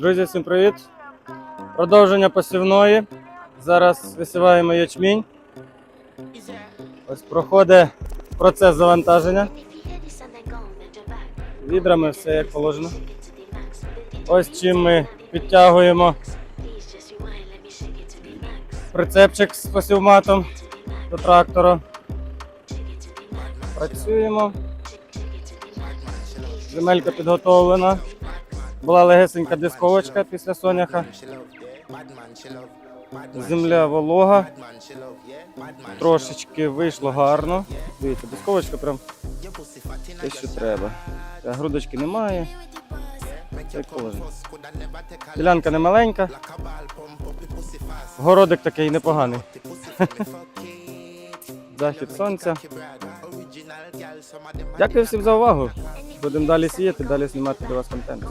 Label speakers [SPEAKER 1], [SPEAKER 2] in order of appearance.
[SPEAKER 1] Друзі, всім привіт! Продовження посівної. Зараз висіваємо ячмінь. Ось проходить процес завантаження. Відрами все як положено. Ось чим ми підтягуємо прицепчик з посівматом до трактора. Працюємо. Земелька підготовлена. Була легесенька дисковочка після соняха. Земля волога. Трошечки вийшло гарно. Дивіться, дисковочка прям те, що треба. Грудочки немає. Ділянка не маленька. Городик такий непоганий. Захід сонця. Дякую всім за увагу. Будемо далі сіяти, далі знімати для вас контент.